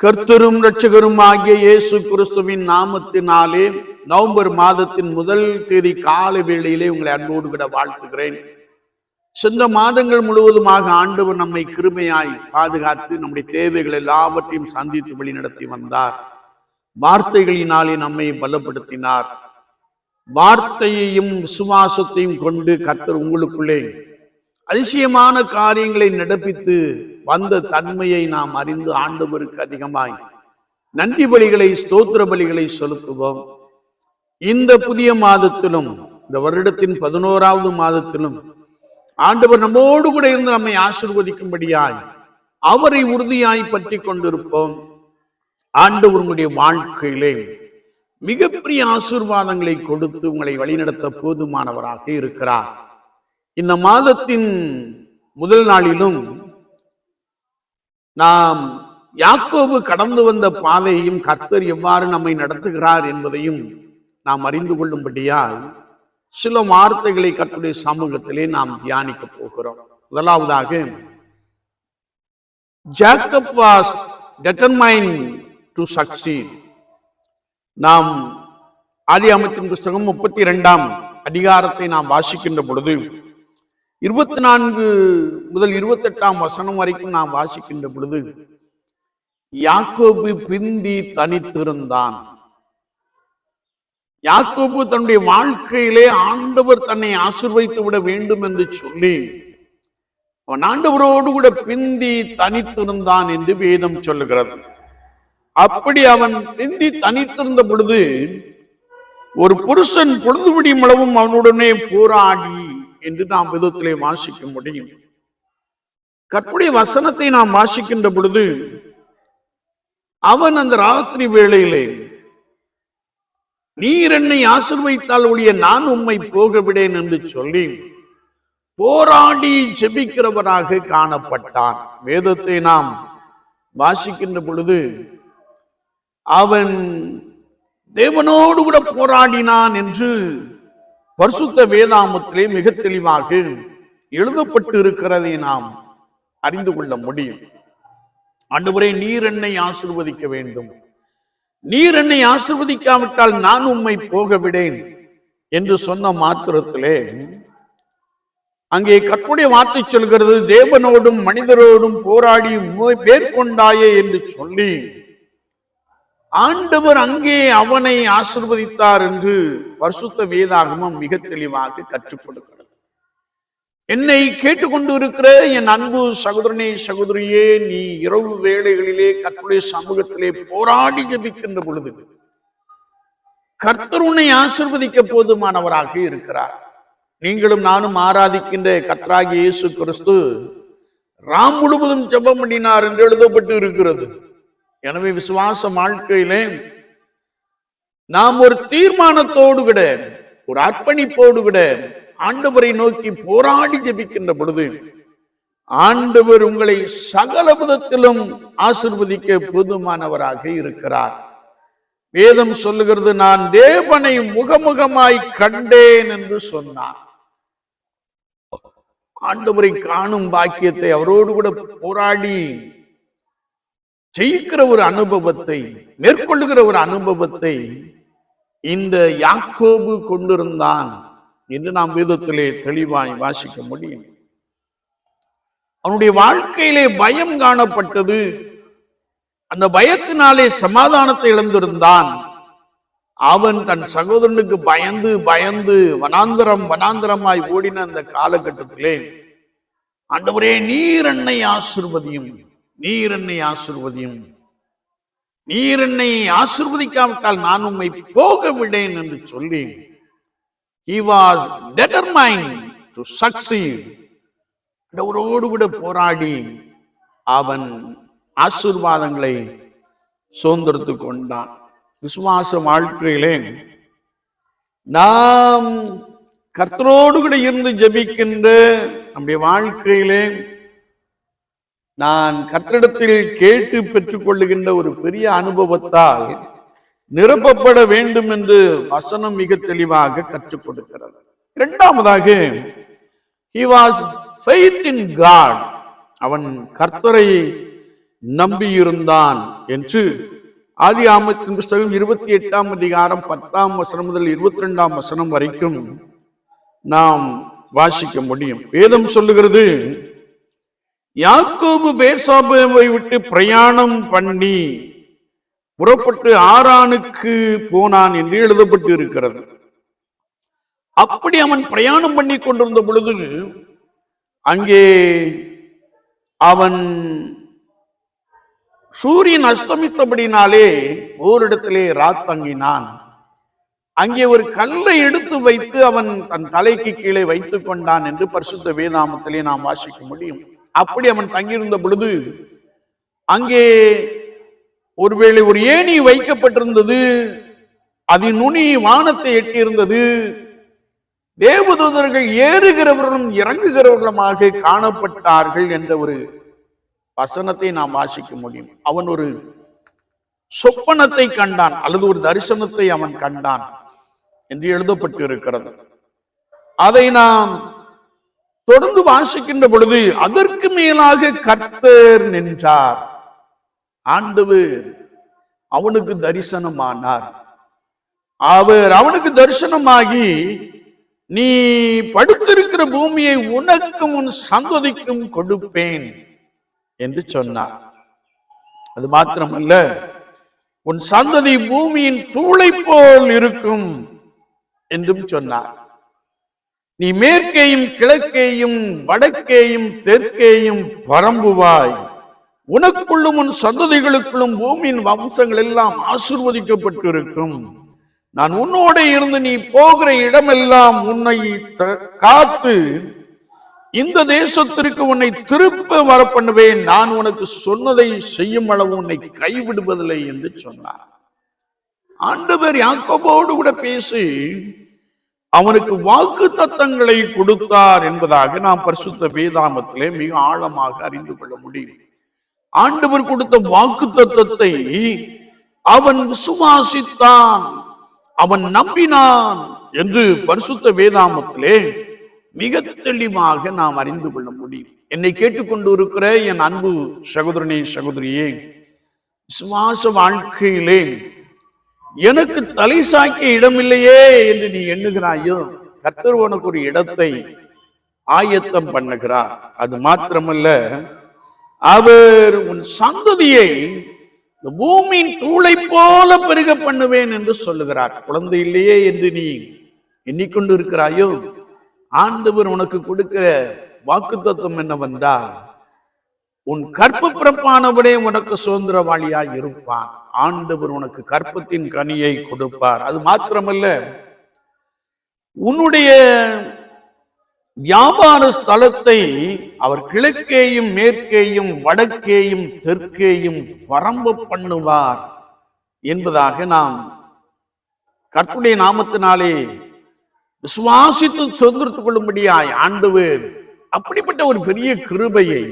கர்த்தரும் ரட்சகரும் ஆகிய இயேசு கிறிஸ்துவின் நாமத்தினாலே நவம்பர் மாதத்தின் முதல் தேதி காலை வேளையிலே உங்களை அன்போடு விட வாழ்த்துகிறேன். சென்ற மாதங்கள் முழுவதுமாக ஆண்டவர் நம்மை கிருமையாய் பாதுகாத்து நம்முடைய தேவைகள் எல்லாவற்றையும் சந்தித்து வழிநடத்தி வந்தார். வார்த்தைகளினாலே நம்மை பலப்படுத்தினார். வார்த்தையையும் விசுவாசத்தையும் கொண்டு கர்த்தர் உங்களுக்குள்ளே அதிசயமான காரியங்களை நடப்பித்து வந்த தன்மையை நாம் அறிந்து ஆண்டவருக்கு அதிகமாய். நன்றி பலிகளை ஸ்தோத்திர பலிகளை செலுத்துவோம். இந்த புதிய மாதத்திலும் இந்த வருடத்தின் பதினோராவது மாதத்திலும் ஆண்டவர் நம்மோடு கூட இருந்து நம்மை ஆசிர்வதிக்கும்படியாய் அவரை உறுதியாய் பற்றி கொண்டிருப்போம். ஆண்டவருடைய வாழ்க்கையிலே மிகப்பெரிய ஆசீர்வாதங்களை கொடுத்து உங்களை வழிநடத்த போதுமானவராக இருக்கிறார். இந்த மாதத்தின் முதல் நாளிலும் நாம் யாக்கோபு கடந்து வந்த பாதையையும் கர்த்தர் எவ்வாறு நம்மை நடத்துகிறார் என்பதையும் நாம் அறிந்து கொள்ளும்படியால் சில வார்த்தைகளை கர்த்தருடைய சமூகத்திலே நாம் தியானிக்க போகிறோம். முதலாவதாக Jacob was determine to succeed நாம் ஆதி அமைத்தின் புஸ்தகம் முப்பத்தி இரண்டாம் அதிகாரத்தை நாம் வாசிக்கின்ற பொழுது இருபத்தி நான்கு முதல் இருபத்தெட்டாம் வசனம் வரைக்கும் நாம் வாசிக்கின்ற பொழுது யாக்கோபு பிந்தி தனித்திருந்தான். யாக்கோபு தன்னுடைய வாழ்க்கையிலே ஆண்டவர் தன்னை ஆசிர்வதித்து விட வேண்டும் என்று சொல்லி அவன் ஆண்டவரோடு கூட பிந்தி தனித்திருந்தான் என்று வேதம் சொல்லுகிறது. அப்படி அவன் பிந்தி தனித்திருந்த பொழுது ஒரு புருஷன் பொழுது விடியும் அளவும் அவனுடனே போராடி என்று நாம் விதத்திலே வாசிக்க முடியும். கற்புடைய வசனத்தை நாம் வாசிக்கின்ற பொழுது அவன் அந்த ராத்திரி வேளையிலே நீர் என்னை ஆசிர்வைத்தால் ஒழிய நான் உம்மை போக விடேன் என்று சொல்லி போராடி செபிக்கிறவராக காணப்பட்டான். வேதத்தை நாம் வாசிக்கின்ற பொழுது அவன் தேவனோடு கூட போராடினான் என்று பரிசுத்த வேதாமத்திலே மிக தெளிவாக எழுதப்பட்டு இருக்கிறதை நாம் அறிந்து கொள்ள முடியும். ஆண்டவரே நீர் என்னை ஆசிர்வதிக்க வேண்டும். நீர் என்னை ஆசிர்வதிக்காவிட்டால் நான் உம்மை போக விடேன் என்று சொன்ன மாத்திரத்திலே அங்கே கற்புடைய வார்த்தை சொல்கிறது தேவனோடும் மனிதரோடும் போராடி மேற்கொண்டாயே என்று சொல்லி ஆண்டவர் அங்கே அவனை ஆசிர்வதித்தார் என்று வருஷத்த வேதாகமம் மிக தெளிவாக கற்றுக்கொடுக்கிறது. என்னை கேட்டுக்கொண்டு இருக்கிற என் அன்பு சகோதரனே சகோதரியே நீ இரவு வேளைகளிலே கர்த்தருடைய சமூகத்திலே போராடி ஜபிக்கின்ற பொழுது கர்த்தர் உன்னை ஆசிர்வதிக்க போதுமானவராக இருக்கிறார். நீங்களும் நானும் ஆராதிக்கின்ற கர்த்தராகிய இயேசு கிறிஸ்து ராம் முழுவதும் ஜெபம் பண்ணினார் என்று எழுதப்பட்டு இருக்கிறது எனவே விசுவாச வாழ்க்கையிலே நாம் ஒரு தீர்மானத்தோடு விட ஒரு அர்ப்பணிப்போடு விட ஆண்டவரை நோக்கி போராடி ஜபிக்கின்ற பொழுது ஆண்டவர் உங்களை சகல விதத்திலும் ஆசிர்வதிக்க போதுமானவராக இருக்கிறார். வேதம் சொல்லுகிறது நான் தேவனை முகமுகமாய் கண்டேன் என்று சொன்னார். ஆண்டவரை காணும் பாக்கியத்தை அவரோடு கூட போராடி ஜெயிக்கிற ஒரு அனுபவத்தை மேற்கொள்ளுகிற ஒரு அனுபவத்தை இந்த யாக்கோபு கொண்டிருந்தான் என்று நாம் வேதத்திலே தெளிவாய் வாசிக்க முடியும். அவனுடைய வாழ்க்கையிலே பயம் காணப்பட்டது. அந்த பயத்தினாலே சமாதானத்தை இழந்திருந்தான். அவன் தன் சகோதரனுக்கு பயந்து பயந்து வனாந்தரம் வனாந்தரமாய் ஓடின அந்த காலகட்டத்திலே ஆண்டவரே நீர் என்னை ஆசிர்வதியும். நீர் என்னை ஆசிர்வதியும். நீர் என்னை ஆசிர்வதிக்காவிட்டால் நான் உண்மை போக விடேன் என்று சொல்லி he was determine to succeed. ஆண்டவரோடு கூட போராடி அவன் ஆசீர்வாதங்களை சுதந்திரத்து கொண்டான். விசுவாச வாழ்க்கையிலே நாம் கர்த்தரோடு கூட இருந்து ஜபிக்கின்ற நம்முடைய வாழ்க்கையிலே நான் கர்த்தரிடத்தில் கேட்டு பெற்றுக்கொள்ளுகின்ற ஒரு பெரிய அனுபவத்தால் நிரப்பப்பட வேண்டும் என்று வசனம் மிக தெளிவாக கற்றுக் கொடுக்கிறது. இரண்டாவதாக ஹி வாஸ் இன் in அவன் கர்த்தரை நம்பியிருந்தான் என்று ஆதி ஆமத்தின் புஸ்தகம் இருபத்தி எட்டாம் அதிகாரம் பத்தாம் வசனம் முதல் இருபத்தி ரெண்டாம் வசனம் வரைக்கும் நாம் வாசிக்க முடியும். வேதம் சொல்லுகிறது யாக்கோபு பேர்சாபுவை விட்டு பிரயாணம் பண்ணி புறப்பட்டு ஆரானுக்கு போனான் என்று எழுதப்பட்டு இருக்கிறது. அப்படி அவன் பிரயாணம் பண்ணி கொண்டிருந்த பொழுது அங்கே அவன் சூரியன் அஸ்தமித்தபடினாலே ஓரிடத்திலே ராத்தங்கினான் அங்கே ஒரு கல்லை எடுத்து வைத்து அவன் தன் தலைக்கு கீழே வைத்துக் கொண்டான் என்று பரிசுத்த வேதாமத்திலே நாம் வாசிக்க முடியும். அப்படி அவன் தங்கியிருந்த பொழுது அங்கே ஒருவேளை ஒரு ஏணி வைக்கப்பட்டிருந்தது அதன் நுனி வானத்தை எட்டியிருந்தது தேவதூதர்கள் ஏறுகிறவர்களும் இறங்குகிறவர்களுமாக காணப்பட்டார்கள் என்ற ஒரு வசனத்தை நாம் வாசிக்க முடியும். அவன் ஒரு சொப்பனத்தை கண்டான் அல்லது ஒரு தரிசனத்தை அவன் கண்டான் என்று எழுதப்பட்டு இருக்கிறது அதை நாம் தொடர்ந்து வாசிக்கின்ற பொழுது அதற்கு மேலாக கர்த்தர் நின்றார். ஆண்டவர் அவனுக்கு தரிசனமானார். அவர் அவனுக்கு தரிசனமாகி நீ படுத்திருக்கிற பூமியை உனக்கும் உன் சந்ததிக்கும் கொடுப்பேன் என்று சொன்னார். அது மாத்திரமல்ல உன் சந்ததி பூமியின் தூளை போல் இருக்கும் என்றும் சொன்னார். நீ மேற்கேயும் கிழக்கேயும் வடக்கேயும் தெற்கேயும் பரம்புவாய். உனக்குள்ளும் உன் சந்ததிகளுக்குள்ளும் பூமியின் வம்சங்கள் எல்லாம் ஆசிர்வதிக்கப்பட்டிருக்கும். நான் உன்னோட இருந்து நீ போகிற இடமெல்லாம் உன்னை த- காத்து இந்த தேசத்திற்கு உன்னை திருப்ப வர பண்ணுவேன் நான் உனக்கு சொன்னதை செய்யும் அளவு உன்னை கைவிடுவதில்லை என்று சொன்னார். ஆண்டவர் யாக்கோபோடு கூட பேசி அவனுக்கு வாக்கு தத்தங்களை கொடுத்தார் என்பதாக நாம் பரிசுத்த வேதாமத்திலே மிக ஆழமாக அறிந்து கொள்ள முடியும். ஆண்டவர் கொடுத்த வாக்கு தத்தத்தை அவன் விசுவாசித்தான் அவன் நம்பினான் என்று பரிசுத்த வேதாமத்திலே மிக தெளிவாக நாம் அறிந்து கொள்ள முடியும். என்னை கேட்டுக்கொண்டு இருக்கிற என் அன்பு சகோதரனே சகோதரியே விசுவாச வாழ்க்கையிலே எனக்கு தலை சாய்க்க இடமில்லையே என்று நீ எண்ணுகிறாயோ கர்த்தர் உனக்கு ஒரு இடத்தை ஆயத்தம் பண்ணுகிறார். அது மாத்திரமல்ல அவர் உன் சந்ததியை இந்த பூமியின் தூளை போல பெருக பண்ணுவேன் என்று சொல்லுகிறார். குழந்தை இல்லையே என்று நீ எண்ணிக்கொண்டு இருக்கிறாயோ ஆண்டவர் உனக்கு கொடுக்கிற வாக்குத்தத்தம் என்னவென்றால் உன் கற்ப பிறப்பானவனே உனக்கு சுதந்திரவாளியாய் இருப்பான். ஆண்டவர் உனக்கு கற்பத்தின் கனியை கொடுப்பார். அது மாத்திரமல்ல உன்னுடைய வியாபார ஸ்தலத்தை அவர் கிழக்கேயும் மேற்கேயும் வடக்கேயும் தெற்கேயும் வரம்பு பண்ணுவார் என்பதாக நாம் கற்புடைய நாமத்தினாலே விசுவாசித்து சுதந்திரத்துக் கொள்ளும்படியாய் ஆண்டவர் அப்படிப்பட்ட ஒரு பெரிய கிருபையை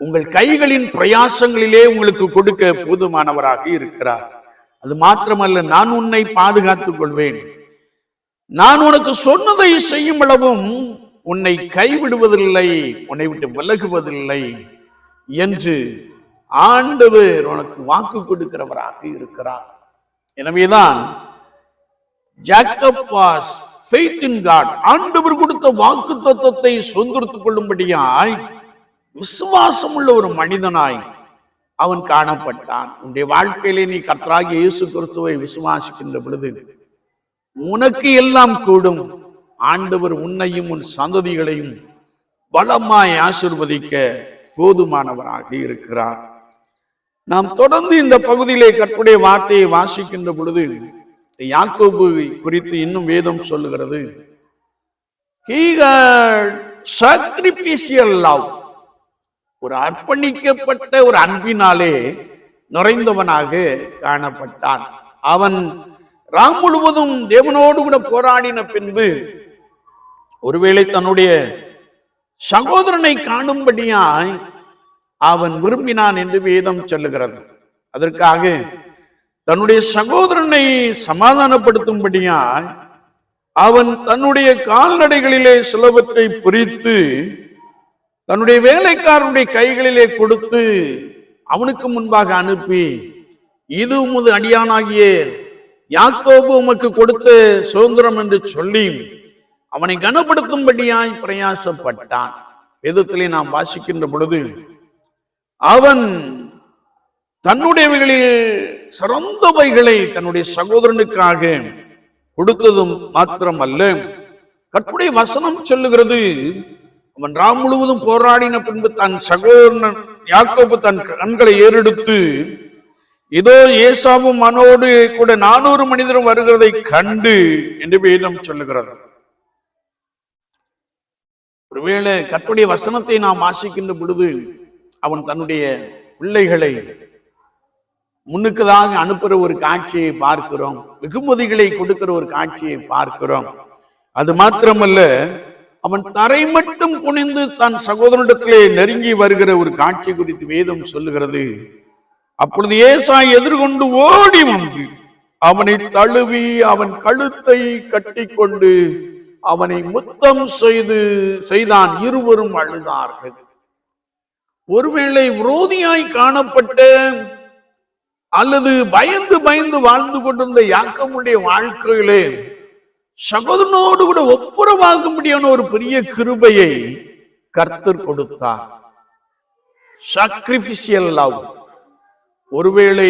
உங்கள் கைகளின் பிரயாசங்களிலே உங்களுக்கு கொடுக்க போதுமானவராக இருக்கிறார். அது மாத்திரமல்ல நான் உன்னை பாதுகாத்துக் கொள்வேன். நான் உனக்கு சொன்னதை செய்யும் அளவும் உன்னை கைவிடுவதில்லை உன்னை விட்டு விலகுவதில்லை என்று ஆண்டவர் உனக்கு வாக்கு கொடுக்கிறவராக இருக்கிறார். எனவேதான் Jacob was faith in God ஆண்டவர் கொடுத்த வாக்கு தத்துவத்தை சொந்தெடுத்துக் கொள்ளும்படியாய் விசுவாசம் உள்ள ஒரு மனிதனாய் அவன் காணப்பட்டான். உன்னுடைய வாழ்க்கையிலே நீ கர்த்தராகி இயேசு கிறிஸ்துவை விசுவாசிக்கின்ற பொழுது உனக்கு எல்லாம் கூடும். ஆண்டவர் உன்னையும் உன் சந்ததிகளையும் பலமாய் ஆசிர்வதிக்க போதுமானவராக இருக்கிறார். நாம் தொடர்ந்து இந்த பகுதியிலே கற்புடைய வார்த்தையை வாசிக்கின்ற பொழுது யாக்கோபு குறித்து இன்னும் வேதம் சொல்லுகிறது. He had. ஒரு அர்ப்பணிக்கப்பட்ட ஒரு அன்பினாலே நிறைந்தவனாக காணப்பட்டான். அவன் ராம் முழுவதும் தேவனோடு கூட போராடின பின்பு ஒருவேளை தன்னுடைய சகோதரனை காணும்படியாய் அவன் விரும்பினான் என்று வேதம் சொல்லுகிறது. அதற்காக தன்னுடைய சகோதரனை சமாதானப்படுத்தும்படியாய் அவன் தன்னுடைய கால்நடைகளிலே சிலவற்றை பிரித்து தன்னுடைய வேலைக்காரனுடைய கைகளிலே கொடுத்து அவனுக்கு முன்பாக அனுப்பி இது உமது அடியானாகிய யாக்கோபு உமக்கு கொடுத்த சுதந்திரம் என்று சொல்லி அவனை கனப்படுத்தும்படியாய் பிரயாசப்பட்டான். வேதத்திலே நாம் வாசிக்கின்ற பொழுது அவன் தன்னுடையவைகளில் சிறந்தவைகளை தன்னுடைய சகோதரனுக்காக கொடுத்ததும் மாத்திரமல்ல. கற்புடைய வசனம் சொல்லுகிறது அவன் ராம் முழுவதும் போராடின பின்பு தன் சகோதரன் யாக்கோபு தன் கண்களை ஏறெடுத்து இதோ ஏசாவும் மனோடு கூட நானூறு மனிதரும் வருகிறதை கண்டு என்று வேதம் சொல்லுகிறது. ஒருவேளை கர்த்தருடைய வசனத்தை நாம் ஆசிக்கின்ற பொழுது அவன் தன்னுடைய பிள்ளைகளை முன்னுக்குதாக அனுப்புற ஒரு காட்சியை பார்க்கிறோம் வெகுமதிகளை கொடுக்கிற ஒரு காட்சியை பார்க்கிறோம். அது மாத்திரமல்ல அவன் தரை மட்டும் குனிந்து தன் சகோதரனிடத்திலே நெருங்கி வருகிற ஒரு காட்சி குறித்து வேதம் சொல்லுகிறது. அப்பொழுது ஏசா எதிர்கொண்டு ஓடி வந்து அவனை தழுவி அவன் கழுத்தை கட்டிக்கொண்டு அவனை முத்தம் செய்து செய்தான் இருவரும் அழுதார்கள். ஒருவேளை விரோதியாய் காணப்பட்ட அல்லது பயந்து பயந்து வாழ்ந்து கொண்டிருந்த யாக்கமுடைய வாழ்க்கையிலே சகோதரனோடு கூட ஒப்புரவாகும்படியான ஒரு பெரிய கிருபையை கர்த்தர் கொடுத்தார். சாக்ரிபிஷியல் லவ் ஒருவேளை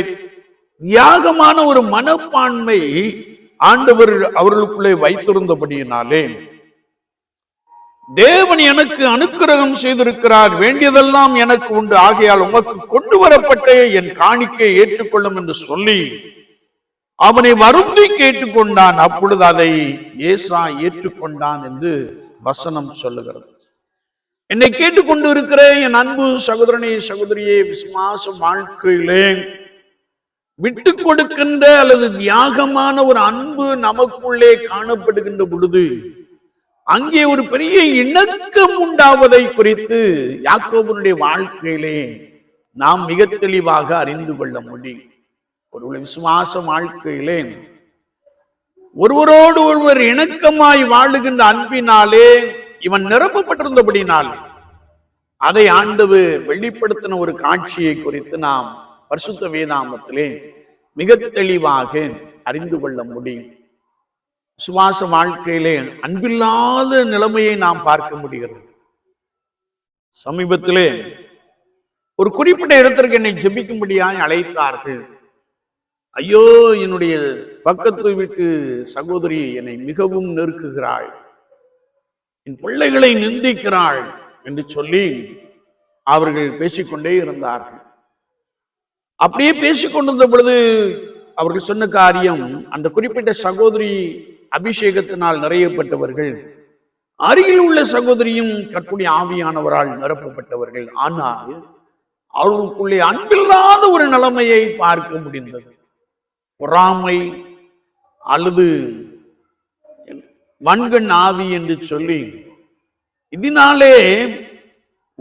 தியாகமான ஒரு மனப்பான்மை ஆண்டவர் அவர்களுக்குள்ளே வைத்திருந்தபடியினாலே தேவன் எனக்கு அனுக்கிரகம் செய்திருக்கிறார் வேண்டியதெல்லாம் எனக்கு உண்டு. ஆகையால் உமக்கு கொண்டு வரப்பட்ட என் காணிக்கை ஏற்றுக்கொள்ளும் என்று சொல்லி அவனை வருந்தி கேட்டுக்கொண்டான். அப்பொழுது அதை ஏசா ஏற்றுக்கொண்டான் என்று வசனம் சொல்லுகிறது. என்னை கேட்டுக்கொண்டு இருக்கிற என் அன்பு சகோதரனே சகோதரியே விசுவாச வாழ்க்கையிலே விட்டு கொடுக்கின்ற அல்லது தியாகமான ஒரு அன்பு நமக்குள்ளே காணப்படுகின்ற பொழுது அங்கே ஒரு பெரிய இணக்கம் உண்டாவதை குறித்து யாக்கோபனுடைய வாழ்க்கையிலே நாம் மிக தெளிவாக அறிந்து கொள்ள முடியும். ஒரு விசுவாச வாழ்க்கையிலே ஒருவரோடு ஒருவர் இணக்கமாய் வாழுகின்ற அன்பினாலே இவன் நிரப்பப்பட்டிருந்தபடினால் அதை ஆண்டவு வெளிப்படுத்தின ஒரு காட்சியை குறித்து நாம் பரிசுத்த வேதாமத்திலே மிக தெளிவாக அறிந்து கொள்ள முடியும். சுவாச வாழ்க்கையிலே அன்பில்லாத நிலைமையை நாம் பார்க்க முடிகிறது. சமீபத்திலே ஒரு குறிப்பிட்ட இடத்திற்கு என்னை ஜெபிக்கும்படியாக அழைத்தார்கள். ஐயோ என்னுடைய பக்கத்து வீட்டு சகோதரி என்னை மிகவும் நெருக்குகிறாள். என் பிள்ளைகளை நிந்திக்கிறாள் என்று சொல்லி அவர்கள் பேசிக்கொண்டே இருந்தார்கள். அப்படியே பேசிக் கொண்டிருந்த பொழுது அவர்கள் சொன்ன காரியம் அந்த குறிப்பிட்ட சகோதரி அபிஷேகத்தினால் நிறையப்பட்டவர்கள் அருகில் உள்ள சகோதரியும் கற்புடைய ஆவியானவரால் நிரப்பப்பட்டவர்கள். ஆனால் அவர்களுக்குள்ளே அன்பில்லாத ஒரு நிலைமையை பார்க்க முடிந்தது. பொறாமை அல்லது வன்கண் ஆவி என்று சொல்லி இதனாலே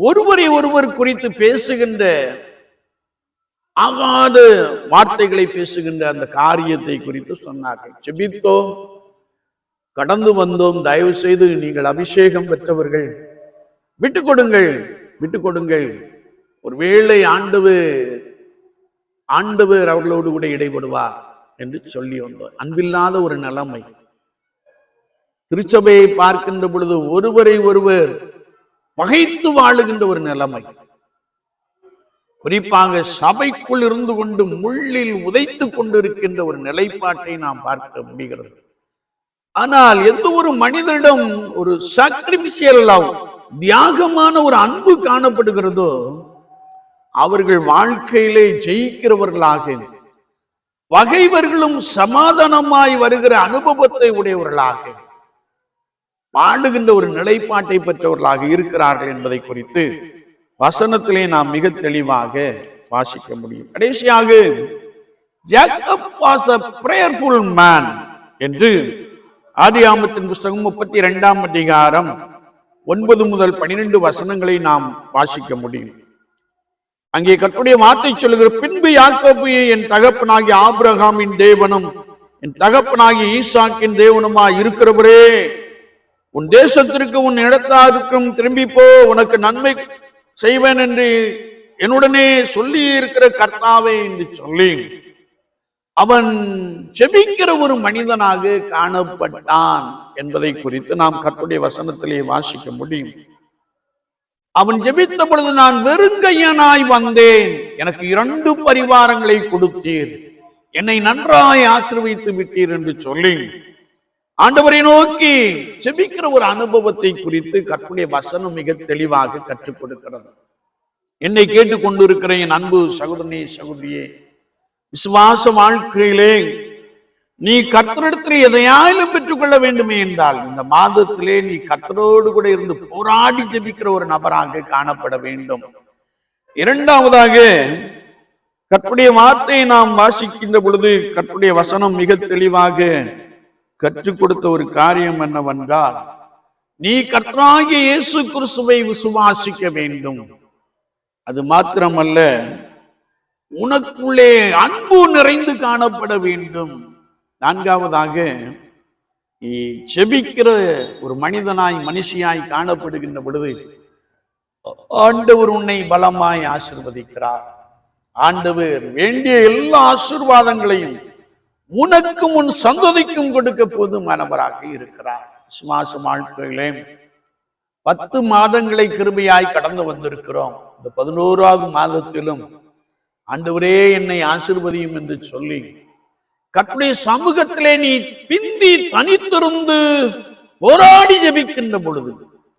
ஒருவரை ஒருவர் குறித்து பேசுகின்ற ஆகாத வார்த்தைகளை பேசுகின்ற அந்த காரியத்தை குறித்து சொன்னார்கள். செபித்தோம் கடந்து வந்தோம். தயவு செய்து நீங்கள் அபிஷேகம் பெற்றவர்கள் விட்டு கொடுங்கள் விட்டு கொடுங்கள். ஒருவேளை ஆண்டவர் ஆண்டவர் அவர்களோடு கூட இடைபடுவார் என்று சொல்லி வந்தோம். அன்பில்லாத ஒரு நிலைமை. திருச்சபையை பார்க்கின்ற பொழுது ஒருவரை ஒருவர் பகைத்து வாழுகின்ற ஒரு நிலைமை. குறிப்பாக சபைக்குள் இருந்து கொண்டு முள்ளில் உதைத்துக் கொண்டிருக்கின்ற ஒரு நிலைப்பாட்டை நாம் பார்க்க முடிகிறது. ஆனால் எந்த ஒரு மனிதனிடம் ஒரு சாக்ரிபிஷியல் லவ் தியாகமான ஒரு அன்பு காணப்படுகிறதோ அவர்கள் வாழ்க்கையிலே ஜெயிக்கிறவர்களாக. பகைவர்களும் சமாதானமாய் வருகிற அனுபவத்தை உடையவர்களாக. வாழுகின்ற ஒரு நிலைப்பாட்டை பெற்றவர்களாக இருக்கிறார்கள் என்பதை குறித்து வசனத்திலே நாம் மிக தெளிவாக வாசிக்க முடியும். கடைசியாக Jacob was a prayerful man என்று ஆதியாமத்தின் புஸ்தகம் முப்பத்தி இரண்டாம் அதிகாரம் ஒன்பது முதல் பனிரெண்டு வசனங்களை நாம் வாசிக்க முடியும். அங்கே கட்டுடைய வார்த்தை சொல்லுகிற பின்பு யாக்கோபு என் தகப்பனாகிய ஆபிரகாமின் தேவனும் என் தகப்பனாகிய ஈசாக்கின் தேவனுமா இருக்கிறவரே உன் தேசத்திற்கு உன் இடத்தாருக்கும் திரும்பி போ உனக்கு நன்மை செய்வேன் என்று என்னுடனே சொல்லி இருக்கிற கர்த்தாவே என்று சொல்லி அவன் செபிக்கிற ஒரு மனிதனாக காணப்பட்டான் என்பதை குறித்து நாம் கர்த்தருடைய வசனத்திலே வாசிக்க முடியும். அவன் ஜெபித்த பொழுது நான் வெறுங்கையனாய் வந்தேன். எனக்கு இரண்டு பரிவாரங்களை கொடுத்தீர். என்னை நன்றாய் ஆசிர்வித்து விட்டீர் என்று சொல்லி ஆண்டவரை நோக்கி ஜெபிக்கிற ஒரு அனுபவத்தை குறித்து கற்புடைய வசனம் மிக தெளிவாக கற்றுக் கொடுக்கிறது. என்னை கேட்டுக் கொண்டிருக்கிற என் அன்பு சகோதரனே சகோதரியே விசுவாச வாழ்க்கையிலே நீ கர்த்தரிடத்தில் எதையாயிலும் பெற்றுக்கொள்ள வேண்டுமே என்றால் இந்த மாதத்திலே நீ கர்த்தரோடு கூட இருந்து போராடி ஜெபிக்கிற ஒரு நபராக காணப்பட வேண்டும். இரண்டாவதாக கற்புடைய வார்த்தையை நாம் வாசிக்கின்ற பொழுது கற்புடைய வசனம் மிக தெளிவாக கற்றுக் கொடுத்த ஒரு காரியம் என்னவென்றால் நீ கர்த்தராகிய இயேசு கிறிஸ்துவை விசுவாசிக்க வேண்டும். அது மாத்திரமல்ல உனக்குள்ளே அன்பு நிறைந்து காணப்பட வேண்டும். நான்காவதாக செபிக்கிற ஒரு மனிதனாய் மனுஷியாய் காணப்படுகின்ற பொழுது ஆண்டவர் உன்னை பலமாய் ஆசிர்வதிக்கிறார். ஆண்டவர் வேண்டிய எல்லா ஆசிர்வாதங்களையும் உனக்கும் உன் சந்ததிக்கும் கொடுக்க போதுமானவராக இருக்கிறார். சுமாசம் வாழ்க்கையிலே பத்து மாதங்களை கிருமையாய் கடந்து வந்திருக்கிறோம். இந்த பதினோராவது மாதத்திலும் ஆண்டவரே என்னை ஆசிர்வதியும் என்று சொல்லி கர்த்தருடைய சமூகத்திலே நீ பிந்தி தனித்திருந்து போராடி ஜெபிக்கின்ற பொழுது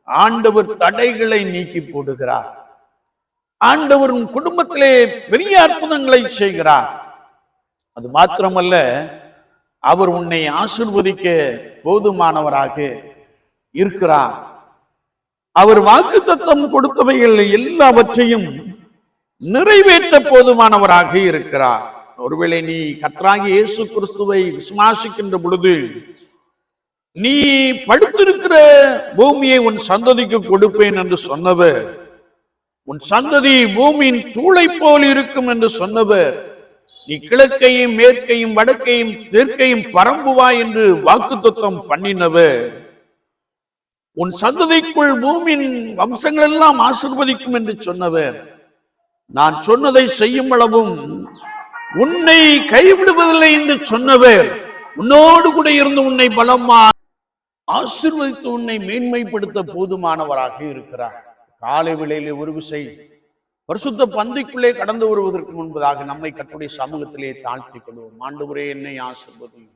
ஆண்டவர் தடைகளை நீக்கி போடுகிறார். ஆண்டவர் உன் குடும்பத்திலே பெரிய அற்புதங்களை செய்கிறார். அது மாத்திரமல்ல அவர் உன்னை ஆசிர்வதிக்க போதுமானவராக இருக்கிறார். அவர் வாக்கு தத்தம் கொடுத்தவைகள் எல்லாவற்றையும் நிறைவேற்ற போதுமானவராக இருக்கிறார். ஒருவேளை நீ கர்த்தராகிய இயேசு கிறிஸ்துவை விசுவாசிக்கின்ற பொழுது நீ படுத்திருக்கிற பூமியை உன் சந்ததிக்கு கொடுப்பேன் என்று சொன்னவர். உன் சந்ததி பூமியின் தூளை போல் இருக்கும் என்று சொன்னவர். நீ கிழக்கையும் மேற்கையும் வடக்கையும் தெற்கையும் பரம்புவா என்று வாக்குத்தத்தம் பண்ணினவர். உன் சந்ததிக்குள் பூமியின் வம்சங்கள் எல்லாம் ஆசிர்வதிக்கும் என்று சொன்னவர். நான் சொன்னதை செய்யும் அளவும் உன்னை கைவிடுவதில்லை என்று சொன்னவர் உன்னோடு கூட இருந்து உன்னை பலமா ஆசிர்வதித்து உன்னை மேன்மைப்படுத்த போதுமானவராக இருக்கிறார். காலை விலையிலே ஒரு விசை பரிசுத்த பந்திக்குள்ளே கடந்து வருவதற்கு முன்பதாக நம்மை கட்டுடைய சமூகத்திலே தாழ்த்தி கொள்வோம். ஆண்டவரே என்னை ஆசிர்வதியும்.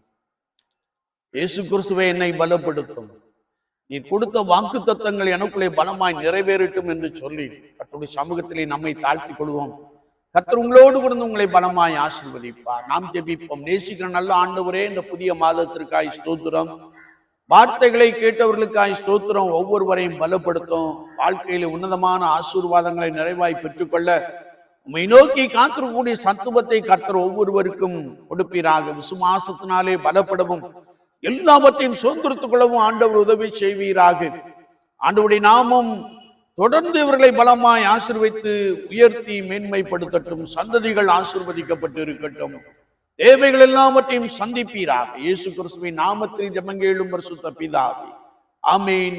இயேசு கிறிஸ்துவை என்னை பலப்படுத்தும். நீ கொடுத்த வாக்கு தத்தங்கள் எனக்குள்ளே பலமாய் நிறைவேறட்டும் என்று சொல்லி கட்டுடைய சமூகத்திலே நம்மை தாழ்த்தி கொள்வோம். கர்த்தர் உங்களோடு கூட உங்களை பலமாய் ஆசிர்வதிப்பார். நாம் ஜெபிப்போம். நேசிக்கிற நல்ல ஆண்டவரே இந்த புதிய மாதத்திற்காய் ஸ்தோத்திரம். வார்த்தைகளை கேட்டவர்களுக்காய் ஸ்தோத்திரம். ஒவ்வொருவரையும் பலப்படுத்தும். வாழ்க்கையில உன்னதமான ஆசீர்வாதங்களை நிறைவாய் பெற்றுக்கொள்ள உண்மை நோக்கி காத்திருக்கக்கூடிய சத்துவத்தை கர்த்தர் ஒவ்வொருவருக்கும் கொடுப்பீராக. விசுவாசத்தினாலே பலப்படவும் எல்லாவற்றையும் சுதந்திரத்துக் கொள்ளவும் ஆண்டவர் உதவி செய்வீராக. ஆண்டவருடைய நாமம் தொடர்ந்து இவர்களை பலமாய் ஆசிர்வைத்து உயர்த்தி மேன்மைப்படுத்தட்டும் சந்ததிகள் ஆசிர்வதிக்கப்பட்டு இருக்கட்டும் தேவைகள் எல்லாவற்றையும் சந்திப்பீராக. இயேசு கிறிஸ்துவின் நாமத்தில் ஜமங்கேளும் பரிசுத்த பிதாவே. ஆமீன்.